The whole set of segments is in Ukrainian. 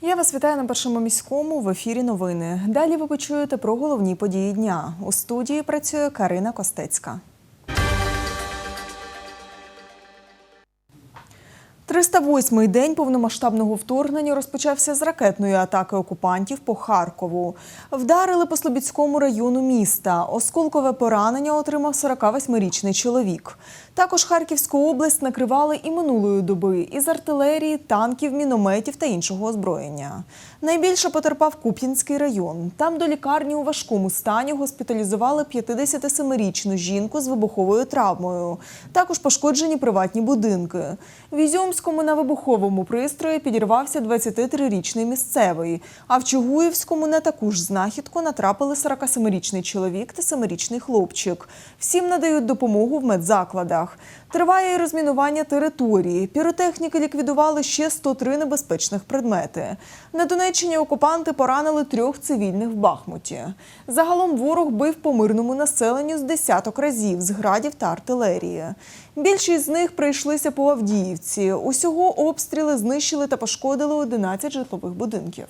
Я вас вітаю на першому міському в ефірі новини. Далі ви почуєте про головні події дня. У студії працює Карина Костецька. 308-й день повномасштабного вторгнення розпочався з ракетної атаки окупантів по Харкову. Вдарили по Слобідському району міста. Осколкове поранення отримав 48-річний чоловік. Також Харківську область накривали і минулої доби із артилерії, танків, мінометів та іншого озброєння. Найбільше потерпав Куп'янський район. Там до лікарні у важкому стані госпіталізували 57-річну жінку з вибуховою травмою. Також пошкоджені приватні будинки. В Ізюмському на вибуховому пристрої підірвався 23-річний місцевий. А в Чугуївському на таку ж знахідку натрапили 47-річний чоловік та 7-річний хлопчик. Всім надають допомогу в медзакладах. Триває і розмінування території. Піротехніки ліквідували ще 103 небезпечних предмети. На Донеччині окупанти поранили трьох цивільних в Бахмуті. Загалом ворог бив по мирному населенню з десяток разів з градів та артилерії. Більшість з них прийшлися по Авдіївці. Усього обстріли знищили та пошкодили 11 житлових будинків.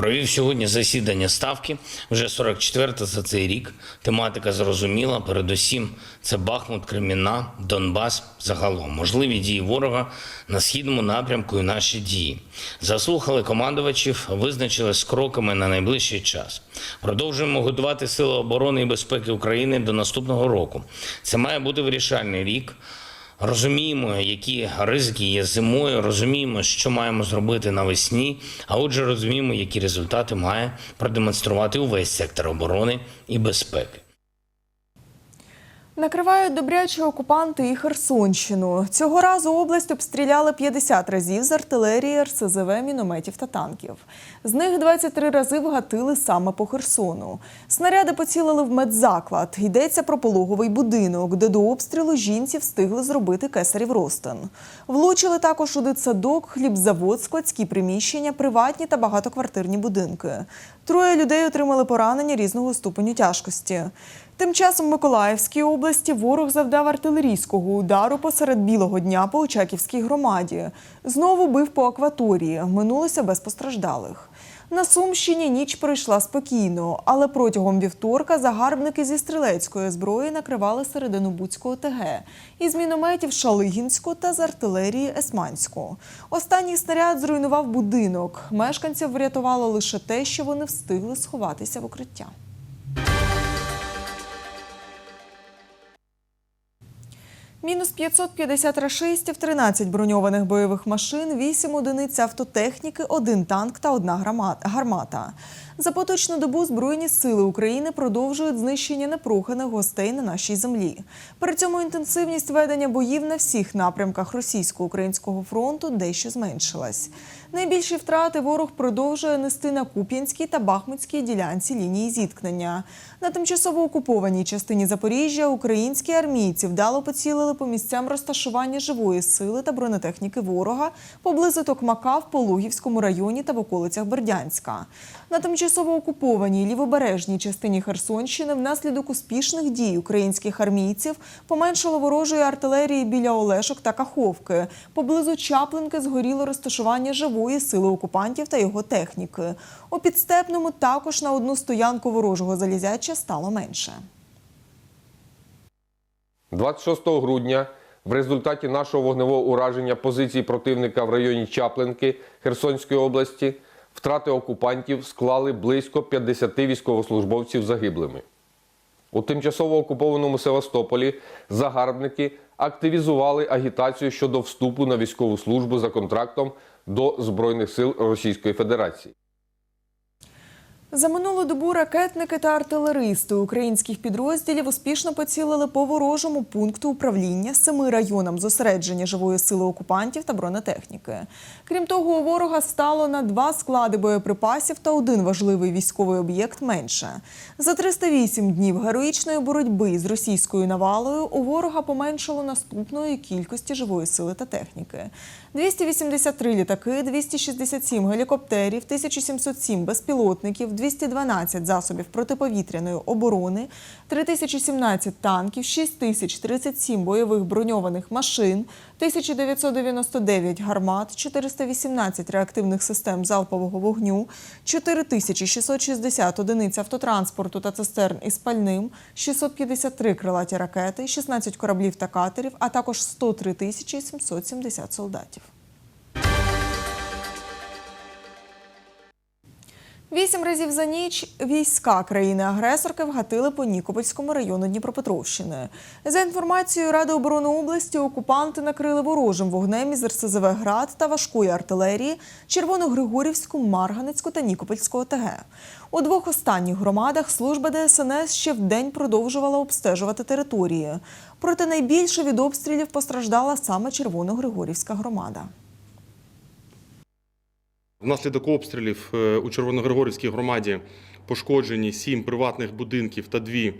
Провів сьогодні засідання ставки, вже 44-та за цей рік. Тематика зрозуміла. Передусім, це Бахмут, Креміна, Донбас загалом. Можливі дії ворога на східному напрямку і наші дії. Заслухали командувачів, визначили з кроками на найближчий час. Продовжуємо готувати сили оборони і безпеки України до наступного року. Це має бути вирішальний рік. Розуміємо, які ризики є зимою, розуміємо, що маємо зробити навесні, а отже, розуміємо, які результати має продемонструвати увесь сектор оборони і безпеки. Накривають добрячі окупанти і Херсонщину. Цього разу область обстріляли 50 разів з артилерії, РСЗВ, мінометів та танків. З них 23 рази вгатили саме по Херсону. Снаряди поцілили в медзаклад. Йдеться про пологовий будинок, де до обстрілу жінці встигли зробити кесарів ростин. Влучили також у дитсадок, хлібзавод, складські приміщення, приватні та багатоквартирні будинки. Троє людей отримали поранення різного ступеню тяжкості. Тим часом в Миколаївській області ворог завдав артилерійського удару посеред білого дня по Очаківській громаді. Знову бив по акваторії. Минулося без постраждалих. На Сумщині ніч пройшла спокійно, але протягом вівторка загарбники зі стрілецької зброї накривали середину Буцького ТГ із мінометів Шалигінську та з артилерії Есманську. Останній снаряд зруйнував будинок. Мешканців врятувало лише те, що вони встигли сховатися в укриття. Мінус 550 рашистів, 13 броньованих бойових машин, 8 одиниць автотехніки, 1 танк та 1 гармата. За поточну добу Збройні сили України продовжують знищення непроханих гостей на нашій землі. При цьому інтенсивність ведення боїв на всіх напрямках російсько-українського фронту дещо зменшилась. Найбільші втрати ворог продовжує нести на Куп'янській та Бахмутській ділянці лінії зіткнення. На тимчасово окупованій частині Запоріжжя українські армійці вдало поцілили по місцям розташування живої сили та бронетехніки ворога поблизу Токмака в Пологівському районі та в околицях Бердянська. На тимчасово окупованій лівобережній частині Херсонщини внаслідок успішних дій українських армійців поменшало ворожої артилерії біля Олешок та Каховки. Поблизу Чаплинки згоріло розташування живої сили окупантів та його техніки. У підстепному також на одну стоянку ворожого залізяча стало менше. 26 грудня в результаті нашого вогневого ураження позицій противника в районі Чаплинки Херсонської області втрати окупантів склали близько 50 військовослужбовців загиблими. У тимчасово окупованому Севастополі загарбники активізували агітацію щодо вступу на військову службу за контрактом до Збройних сил Російської Федерації. За минулу добу ракетники та артилеристи українських підрозділів успішно поцілили по ворожому пункту управління семи районам зосередження живої сили окупантів та бронетехніки. Крім того, у ворога стало на два склади боєприпасів та один важливий військовий об'єкт менше. За 308 днів героїчної боротьби з російською навалою у ворога поменшало наступної кількості живої сили та техніки. 283 літаки, 267 гелікоптерів, 1707 безпілотників, 212 засобів протиповітряної оборони, 3017 танків, 6037 бойових броньованих машин, 1999 гармат, 418 реактивних систем залпового вогню, 4660 одиниць автотранспорту та цистерн із пальним, 653 крилаті ракети, 16 кораблів та катерів, а також 103 тисячі 770 солдатів. Вісім разів за ніч війська країни-агресорки вгатили по Нікопольському району Дніпропетровщини. За інформацією Ради оборони області, окупанти накрили ворожим вогнем із РСЗВ «Град» та важкої артилерії Червоногригорівську, Марганецьку та Нікопольську ОТГ. У двох останніх громадах служба ДСНС ще вдень продовжувала обстежувати території. Проте найбільше від обстрілів постраждала саме Червоногригорівська громада. Внаслідок обстрілів е, у Червоногригорівській громаді пошкоджені сім приватних будинків та дві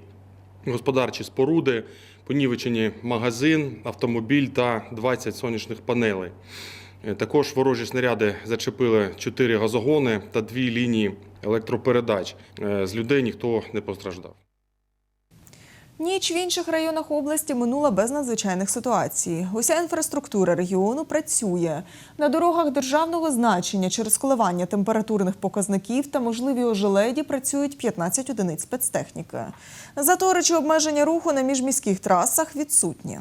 господарчі споруди, понівечені магазин, автомобіль та 20 сонячних панелей. Е, Також ворожі снаряди зачепили чотири газогони та дві лінії електропередач. Е, З людей ніхто не постраждав. Ніч в інших районах області минула без надзвичайних ситуацій. Уся інфраструктура регіону працює. На дорогах державного значення через коливання температурних показників та можливі ожеледі працюють 15 одиниць спецтехніки. Затори чи обмеження руху на міжміських трасах відсутні.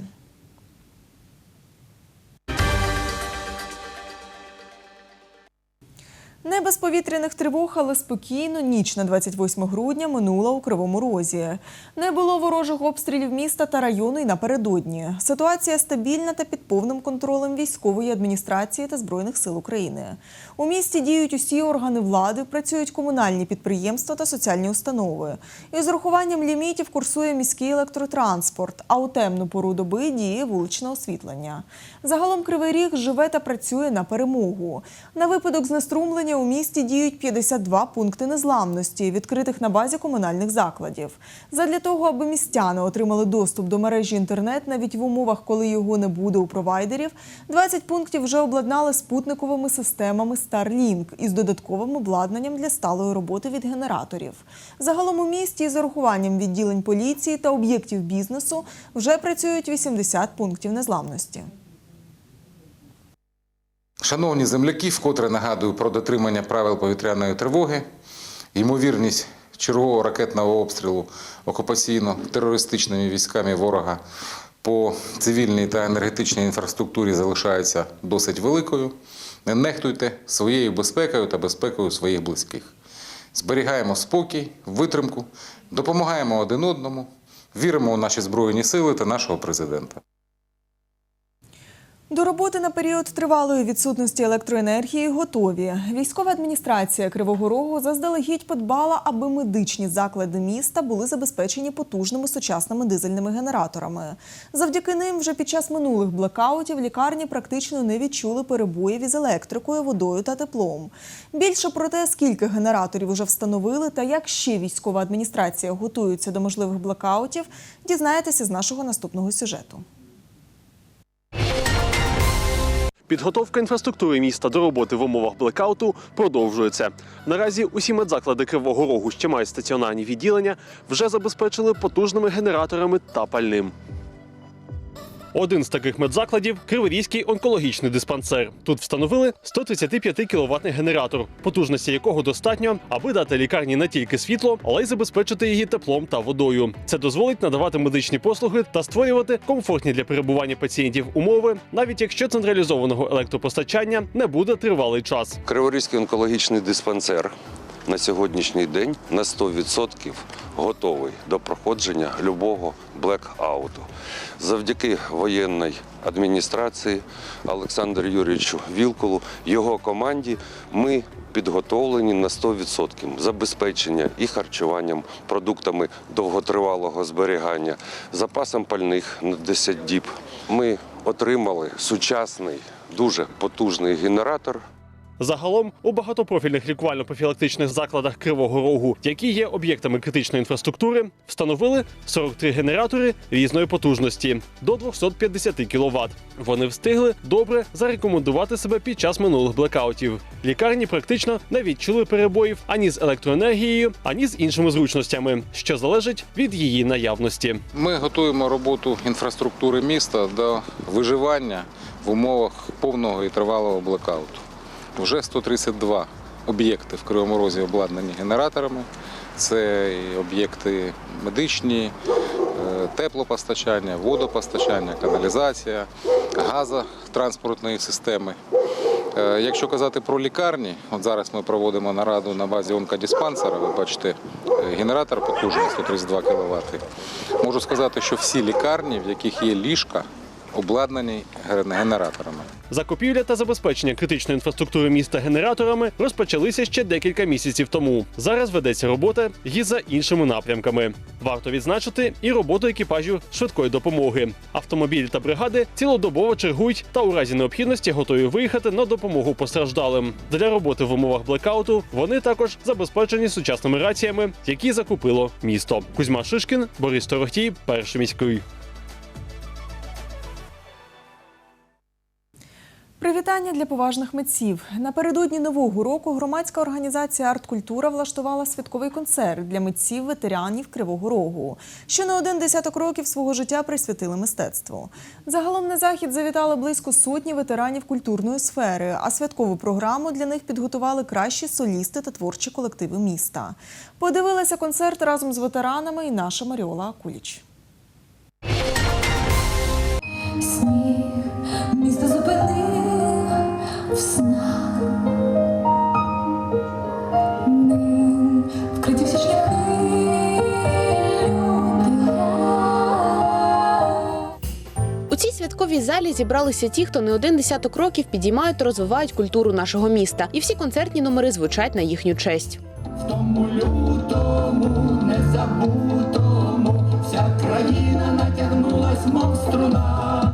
Не без повітряних тривог, але спокійно ніч на 28 грудня минула у Кривому Розі. Не було ворожих обстрілів міста та району й напередодні. Ситуація стабільна та під повним контролем військової адміністрації та збройних сил України. У місті діють усі органи влади, працюють комунальні підприємства та соціальні установи. Із урахуванням лімітів курсує міський електротранспорт, а у темну пору доби діє вуличне освітлення. Загалом Кривий Ріг живе та працює на перемогу. На випадок знеструмлення у місті діють 52 пункти незламності, відкритих на базі комунальних закладів. Задля того, аби містяни отримали доступ до мережі інтернет навіть в умовах, коли його не буде у провайдерів, 20 пунктів вже обладнали спутниковими системами Starlink із додатковим обладнанням для сталої роботи від генераторів. Загалом у місті із урахуванням відділень поліції та об'єктів бізнесу вже працюють 80 пунктів незламності. Шановні земляки, вкотре нагадую про дотримання правил повітряної тривоги, ймовірність чергового ракетного обстрілу окупаційно-терористичними військами ворога по цивільній та енергетичній інфраструктурі залишається досить великою. Не нехтуйте своєю безпекою та безпекою своїх близьких. Зберігаємо спокій, витримку, допомагаємо один одному, віримо у наші Збройні сили та нашого президента. До роботи на період тривалої відсутності електроенергії готові. Військова адміністрація Кривого Рогу заздалегідь подбала, аби медичні заклади міста були забезпечені потужними сучасними дизельними генераторами. Завдяки ним вже під час минулих блекаутів лікарні практично не відчули перебоїв із електрикою, водою та теплом. Більше про те, скільки генераторів уже встановили та як ще військова адміністрація готується до можливих блекаутів, дізнаєтеся з нашого наступного сюжету. Підготовка інфраструктури міста до роботи в умовах блекауту продовжується. Наразі усі медзаклади Кривого Рогу, що мають стаціонарні відділення, вже забезпечили потужними генераторами та пальним. Один з таких медзакладів Криворізький онкологічний диспансер. Тут встановили 135 кВт генератор, потужності якого достатньо, аби дати лікарні не тільки світло, але й забезпечити її теплом та водою. Це дозволить надавати медичні послуги та створювати комфортні для перебування пацієнтів умови, навіть якщо централізованого електропостачання не буде тривалий час. Криворізький онкологічний диспансер на сьогоднішній день на 100% готовий до проходження любого блекауту. Завдяки воєнній адміністрації Олександру Юрійовичу Вілкулу, його команді ми підготовлені на 100% забезпечення і харчуванням, продуктами довготривалого зберігання, запасом пальних на 10 діб. Ми отримали сучасний, дуже потужний генератор Загалом у багатопрофільних лікувально-профілактичних закладах Кривого Рогу, які є об'єктами критичної інфраструктури, встановили 43 генератори різної потужності до 250 кВт. Вони встигли добре зарекомендувати себе під час минулих блекаутів. Лікарні практично не відчули перебоїв ані з електроенергією, ані з іншими зручностями, що залежить від її наявності. Ми готуємо роботу інфраструктури міста до виживання в умовах повного і тривалого блекауту. Вже 132 об'єкти в Кривому Розі обладнані генераторами. Це і об'єкти медичні, е, теплопостачання, водопостачання, каналізація, газотранспортної системи. Е, Якщо казати про лікарні, от зараз ми проводимо нараду на базі онкодиспансера, ви бачите, е, генератор потужний 132 кВт. Можу сказати, що всі лікарні, в яких є ліжка, обладнані ген- генераторами. Закупівля та забезпечення критичної інфраструктури міста генераторами розпочалися ще декілька місяців тому. Зараз ведеться робота і за іншими напрямками. Варто відзначити і роботу екіпажів швидкої допомоги. Автомобілі та бригади цілодобово чергують та у разі необхідності готові виїхати на допомогу постраждалим. Для роботи в умовах блекауту вони також забезпечені сучасними раціями, які закупило місто. Кузьма Шишкін, Борис Торохтій, перший міський. Привітання для поважних митців. Напередодні нового року громадська організація «Арткультура» влаштувала святковий концерт для митців ветеранів Кривого Рогу, що на один десяток років свого життя присвятили мистецтву. Загалом на захід завітали близько сотні ветеранів культурної сфери, а святкову програму для них підготували кращі солісти та творчі колективи міста. Подивилася концерт разом з ветеранами і наша Маріола Акуліч. В снах. Ним вкриті всі шляхи У цій святковій залі зібралися ті, хто не один десяток років підіймають та розвивають культуру нашого міста, і всі концертні номери звучать на їхню честь. В тому лютому незабутому вся країна натягнулась, мов струна.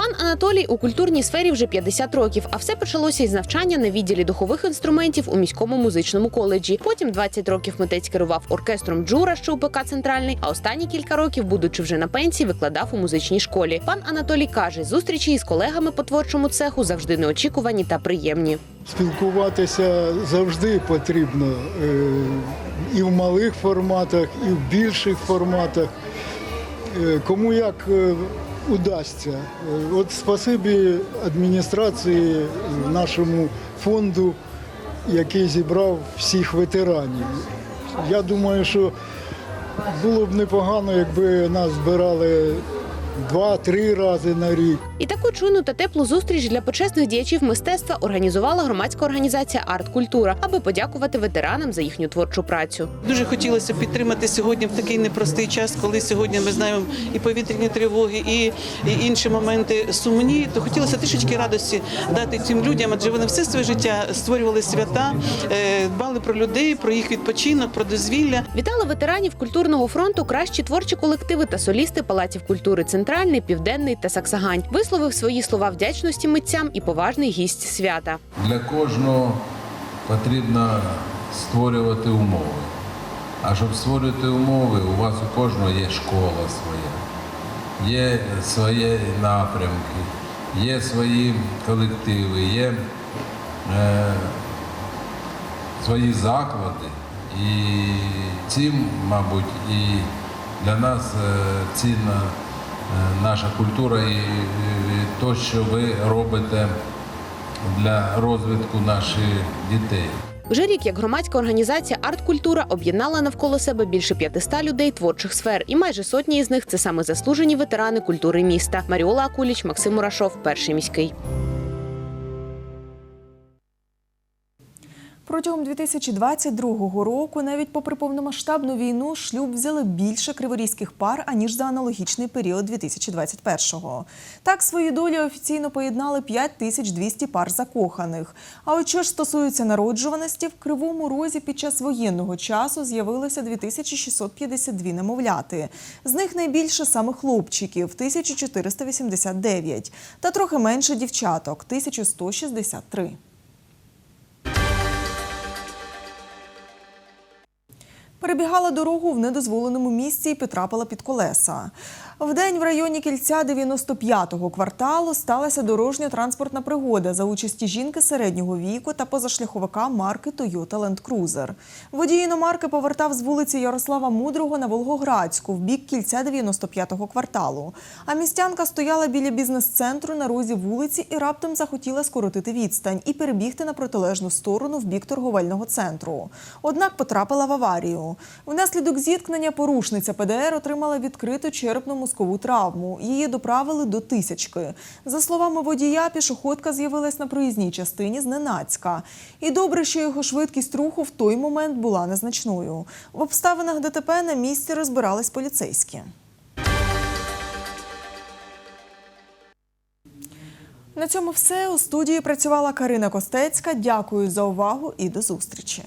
Пан Анатолій у культурній сфері вже 50 років, а все почалося із навчання на відділі духових інструментів у міському музичному коледжі. Потім 20 років митець керував оркестром Джура, що у ПК Центральний. А останні кілька років, будучи вже на пенсії, викладав у музичній школі. Пан Анатолій каже, зустрічі із колегами по творчому цеху завжди неочікувані та приємні. Спілкуватися завжди потрібно е, і в малих форматах, і в більших форматах. Е, Кому як е, удасться. Е, От спасибі адміністрації, нашому фонду, який зібрав всіх ветеранів. Я думаю, що було б непогано, якби нас збирали два-три рази на рік. І таку чуйну та теплу зустріч для почесних діячів мистецтва організувала громадська організація Арт-Культура, аби подякувати ветеранам за їхню творчу працю. Дуже хотілося підтримати сьогодні в такий непростий час, коли сьогодні ми знаємо і повітряні тривоги, і, і інші моменти сумні. То хотілося трішечки радості дати цим людям, адже вони все своє життя створювали свята, е, дбали про людей, про їх відпочинок, про дозвілля. Вітали ветеранів культурного фронту кращі творчі колективи та солісти палаців культури Центральний, Південний та Саксагань. Висловив свої слова вдячності митцям і поважний гість свята. Для кожного потрібно створювати умови. А щоб створювати умови, у вас у кожного є школа своя, є свої напрямки, є свої колективи, є е, свої заклади. І цим, мабуть, і для нас е, цінна наша культура і, і те, що ви робите для розвитку наших дітей. Вже рік як громадська організація Арт-Культура об'єднала навколо себе більше 500 людей творчих сфер, і майже сотні із них це саме заслужені ветерани культури міста. Маріола Акуліч, Максим Мурашов, перший міський. Протягом 2022 року, навіть попри повномасштабну війну, шлюб взяли більше криворізьких пар, аніж за аналогічний період 2021-го. Так свої долі офіційно поєднали 5200 пар закоханих. А от що ж стосується народжуваності, в Кривому Розі під час воєнного часу з'явилося 2652 немовляти. З них найбільше саме хлопчиків – 1489, та трохи менше дівчаток – 1163. Перебігала дорогу в недозволеному місці і потрапила під колеса. Вдень в районі кільця 95-го кварталу сталася дорожньо-транспортна пригода за участі жінки середнього віку та позашляховика марки Toyota Land Cruiser. Водій іномарки повертав з вулиці Ярослава Мудрого на Волгоградську в бік кільця 95-го кварталу. А містянка стояла біля бізнес-центру на розі вулиці і раптом захотіла скоротити відстань і перебігти на протилежну сторону в бік торговельного центру. Однак потрапила в аварію. Внаслідок зіткнення порушниця ПДР отримала відкриту черепно-мозкову травму. Її доправили до тисячки. За словами водія, пішоходка з'явилась на проїзній частині зненацька. І добре, що його швидкість руху в той момент була незначною. В обставинах ДТП на місці розбирались поліцейські. На цьому все. У студії працювала Карина Костецька. Дякую за увагу і до зустрічі.